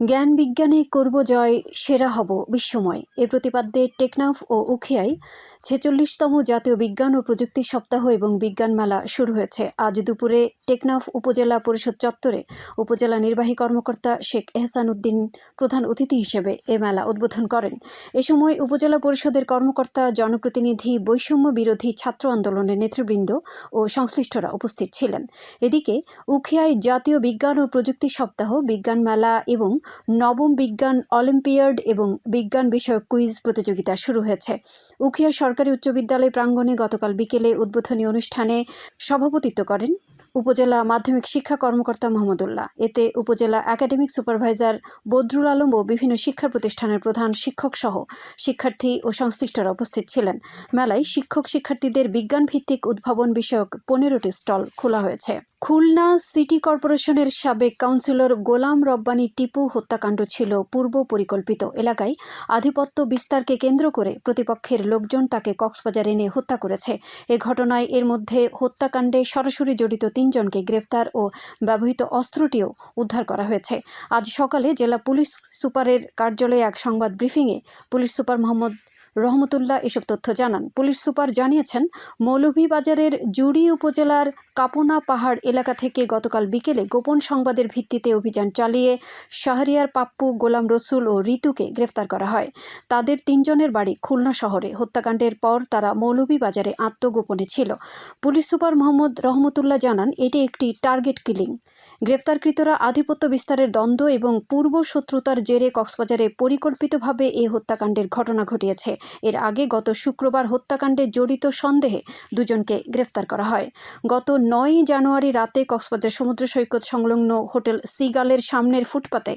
জ্ঞান বিজ্ঞানে করব জয়, সেরা হব বিশ্বময়। এ প্রতিপাদ্যে টেকনাফ ও উখিয়ায় ছেচল্লিশতম জাতীয় বিজ্ঞান ও প্রযুক্তি সপ্তাহ এবং বিজ্ঞান মেলা শুরু হয়েছে। আজ দুপুরে টেকনাফ উপজেলা পরিষদ চত্বরে উপজেলা নির্বাহী কর্মকর্তা শেখ এহসান উদ্দিন প্রধান অতিথি হিসেবে এ মেলা উদ্বোধন করেন। এ সময় উপজেলা পরিষদের কর্মকর্তা, জনপ্রতিনিধি, বৈষম্য বিরোধী ছাত্র আন্দোলনের নেতৃবৃন্দ ও সংশ্লিষ্টরা উপস্থিত ছিলেন। এদিকে উখিয়ায় জাতীয় বিজ্ঞান ও প্রযুক্তি সপ্তাহ বিজ্ঞান মেলা এবং নবম বিজ্ঞান অলিম্পিয়াড এবং বিজ্ঞান বিষয়ক কুইজ প্রতিযোগিতা শুরু হয়েছে। উখিয়া সরকারি উচ্চ বিদ্যালয় প্রাঙ্গণে গতকাল বিকেলে উদ্বোধনী অনুষ্ঠানে সভাপতিত্ব করেন উপজেলা মাধ্যমিক শিক্ষা কর্মকর্তা মোহাম্মদুল্লাহ। এতে উপজেলা একাডেমিক সুপারভাইজার বদরুল আলম ও বিভিন্ন শিক্ষা প্রতিষ্ঠানের প্রধান শিক্ষক সহ শিক্ষার্থী ও সংশ্লিষ্টরা উপস্থিত ছিলেন। মেলায় শিক্ষক শিক্ষার্থীদের বিজ্ঞান ভিত্তিক উদ্ভাবন বিষয়ক পনেরোটি স্টল খোলা হয়েছে। খুলনা সিটি কর্পোরেশনের সাবেক কাউন্সিলর গোলাম রব্বানী টিপু হত্যাকাণ্ড ছিল পূর্ব পরিকল্পিত এলাকায়। আধিপত্য বিস্তারকে কেন্দ্র করে প্রতিপক্ষের লোকজন তাকে কক্সবাজার এনে হত্যা করেছে। এ ঘটনায় এর মধ্যে হত্যাকাণ্ডে সরাসরি জড়িত তিনজনকে গ্রেফতার ও ব্যবহৃত অস্ত্রটিও উদ্ধার করা হয়েছে। আজ সকালে জেলা পুলিশ সুপারের কার্যালয়ে এক সংবাদ ব্রিফিংয়ে পুলিশ সুপার মোহাম্মদ রহমতুল্লাহ এসব তথ্য জানান। পুলিশ সুপার জানিয়েছেন, মৌলভীবাজারের জুড়ি উপজেলার কাপনা পাহাড় এলাকা থেকে গতকাল বিকেলে গোপন সংবাদের ভিত্তিতে অভিযান চালিয়ে শাহরিয়ার পাপ্পু, গোলাম রসুল ও ঋতুকে গ্রেফতার করা হয়। তাদের তিনজনের বাড়ি খুলনা শহরে। হত্যাকাণ্ডের পর তারা মৌলভীবাজারে আত্মগোপনে ছিল। পুলিশ সুপার মোহাম্মদ রহমতুল্লাহ জানান, এটি একটি টার্গেট কিলিং। গ্রেফতারকৃতরা আধিপত্য বিস্তারের দ্বন্দ্ব এবং পূর্ব শত্রুতার জেরে কক্সবাজারে পরিকল্পিতভাবে এই হত্যাকাণ্ডের ঘটনা ঘটিয়েছে। এর আগে গত শুক্রবার হত্যাকাণ্ডে জড়িত সন্দেহে দুজনকে গ্রেফতার করা হয়। গত নয়ই জানুয়ারি রাতে কক্সবাজার সমুদ্র সৈকত সংলগ্ন হোটেল সিগালের সামনের ফুটপাতে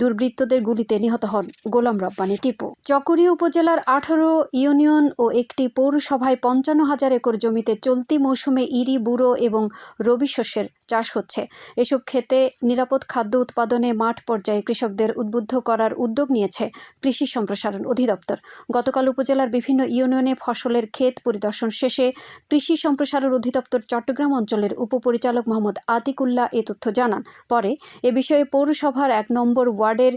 দুর্বৃত্তদের গুলিতে নিহত হন গোলাম রব্বানি টিপু। চকরি উপজেলার আঠারো ইউনিয়ন ও একটি পৌরসভায় পঞ্চান্ন হাজার একর জমিতে চলতি মৌসুমে ইরি, বুড়ো এবং রবি শস্যের চাষ হচ্ছে। এসব ক্ষেতে নিরাপদ খাদ্য উৎপাদনে মাঠ পর্যায়ে কৃষকদের উদ্বুদ্ধ করার উদ্যোগ নিয়েছে কৃষি সম্প্রসারণ অধিদপ্তর। গতকাল উপজেলার বিভিন্ন ইউনিয়নে ফসলের ক্ষেত পরিদর্শন শেষে কৃষি সম্প্রসারণ অধিদপ্তর চট্টগ্রাম অঞ্চলের উপপরিচালক মোহাম্মদ আতিকুল্লাহ এ তথ্য জানান। পরে এ বিষয়ে পৌরসভার এক নম্বর ওয়ার্ডের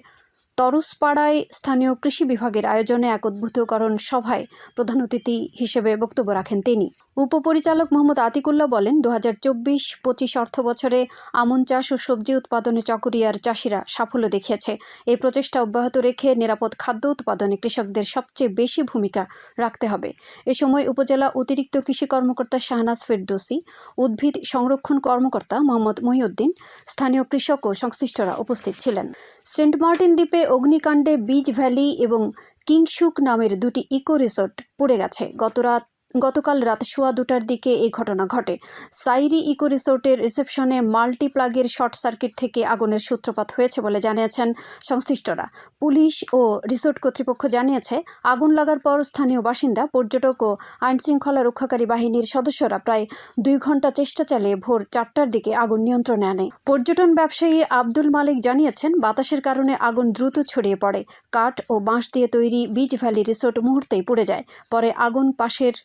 তরসপাড়ায় স্থানীয় কৃষি বিভাগের আয়োজনে এক উদ্ভূতকরণ সভায় প্রধান অতিথি হিসেবে বক্তব্য রাখেন তিনি। উপপরিচালক মোহাম্মদ আতিকুল্লাহ বলেন দু হাজার চব্বিশ পঁচিশ অর্থ বছরে আমন চাষ ও সবজি উৎপাদনে চকরিয়ার চাষিরা সাফল্য দেখিয়েছে। এই প্রচেষ্টা অব্যাহত রেখে নিরাপদ খাদ্য উৎপাদনে কৃষকদের সবচেয়ে বেশি ভূমিকা রাখতে হবে। এ সময় উপজেলা অতিরিক্ত কৃষি কর্মকর্তা শাহনাজ ফেরদোসি, উদ্ভিদ সংরক্ষণ কর্মকর্তা মোহাম্মদ মহিউদ্দিন, স্থানীয় কৃষক ও সংশ্লিষ্টরা উপস্থিত ছিলেন। সেন্ট মার্টিন দ্বীপে অগ্নিকাণ্ডে বীজ ভ্যালি এবং কিংশুক নামের দুটি ইকো রিসোর্ট পুড়ে গেছে। গতরাত গতকাল রাত সোয়া দুটার দিকে এই ঘটনা ঘটে। সাইরি ইকো রিসোর্টের রিসেপশনে মাল্টিপ্লাগের শর্ট সার্কিট থেকে আগুনের সূত্রপাত হয়েছে বলে জানিয়েছেন সংশ্লিষ্টরা। পুলিশ ও রিসোর্ট কর্তৃপক্ষ জানিয়েছে, আগুন লাগার পর স্থানীয় বাসিন্দা, পর্যটক ও আইনশৃঙ্খলা রক্ষাকারী বাহিনীর সদস্যরা প্রায় দুই ঘণ্টা চেষ্টা চালিয়ে ভোর চারটার দিকে আগুন নিয়ন্ত্রণে আনে। পর্যটন ব্যবসায়ী আব্দুল মালিক জানিয়েছেন, বাতাসের কারণে আগুন দ্রুত ছড়িয়ে পড়ে। কাঠ ও বাঁশ দিয়ে তৈরি বিচ ভ্যালি রিসোর্ট মুহূর্তেই পুড়ে যায়। পরে আগুন পাশের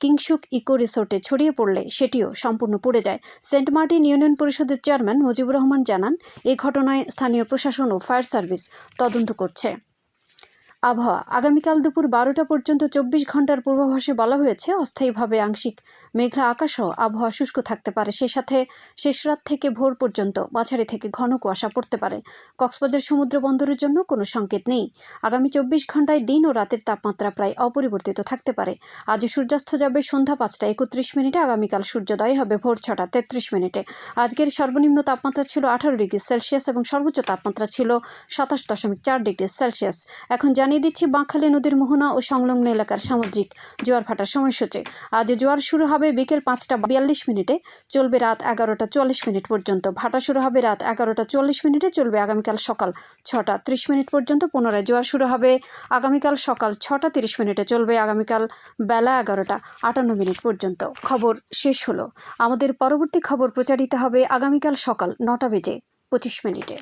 কিংসুক ইকো রিসোর্টে ছড়িয়ে পড়লে সেটিও সম্পূর্ণ পড়ে যায়। সেন্ট মার্টিন ইউনিয়ন পরিষদের চেয়ারম্যান মুজিবুর রহমান জানান, এ ঘটনায় স্থানীয় প্রশাসন ও ফায়ার সার্ভিস তদন্ত করছে। আবহাওয়া। আগামীকাল দুপুর বারোটা পর্যন্ত চব্বিশ ঘণ্টার পূর্বাভাসে বলা হয়েছে, অস্থায়ীভাবে আংশিক মেঘলা আকাশও আবহাওয়া শুষ্ক থাকতে পারে। সে সাথে শেষ রাত থেকে ভোর পর্যন্ত মাঝারি থেকে ঘন কুয়াশা পড়তে পারে। কক্সবাজার সমুদ্র বন্দরের জন্য কোনো সংকেত নেই। আগামী চব্বিশ ঘন্টায় দিন ও রাতের তাপমাত্রা প্রায় অপরিবর্তিত থাকতে পারে। আজ সূর্যাস্ত যাবে সন্ধ্যা পাঁচটা একত্রিশ মিনিটে, আগামীকাল সূর্যোদয় হবে ভোর ছটা তেত্রিশ মিনিটে। আজকের সর্বনিম্ন তাপমাত্রা ছিল আঠারো ডিগ্রি সেলসিয়াস এবং সর্বোচ্চ তাপমাত্রা ছিল সাতাশ দশমিক চার ডিগ্রি সেলসিয়াস। এখন জানি জানিয়ে দিচ্ছি, বাঁকখালী নদীর মোহনা ও সংলগ্ন এলাকার সামুদ্রিক জোয়ার ভাটার সময়সূচি। আজ জোয়ার শুরু হবে বিকেল পাঁচটা বিয়াল্লিশ মিনিটে। চলবে রাত এগারোটা চল্লিশ মিনিট পর্যন্ত। ভাটা শুরু হবে রাত এগারোটা চল্লিশ মিনিটে। চলবে আগামীকাল সকাল ছটা ত্রিশ মিনিট পর্যন্ত। পুনরায় জোয়ার শুরু হবে আগামীকাল সকাল ছটা তিরিশ মিনিটে। চলবে আগামীকাল বেলা এগারোটা আটান্ন মিনিট পর্যন্ত। খবর শেষ হলো। আমাদের পরবর্তী খবর প্রচারিত হবে আগামীকাল সকাল নটা বেজে পঁচিশ মিনিটে।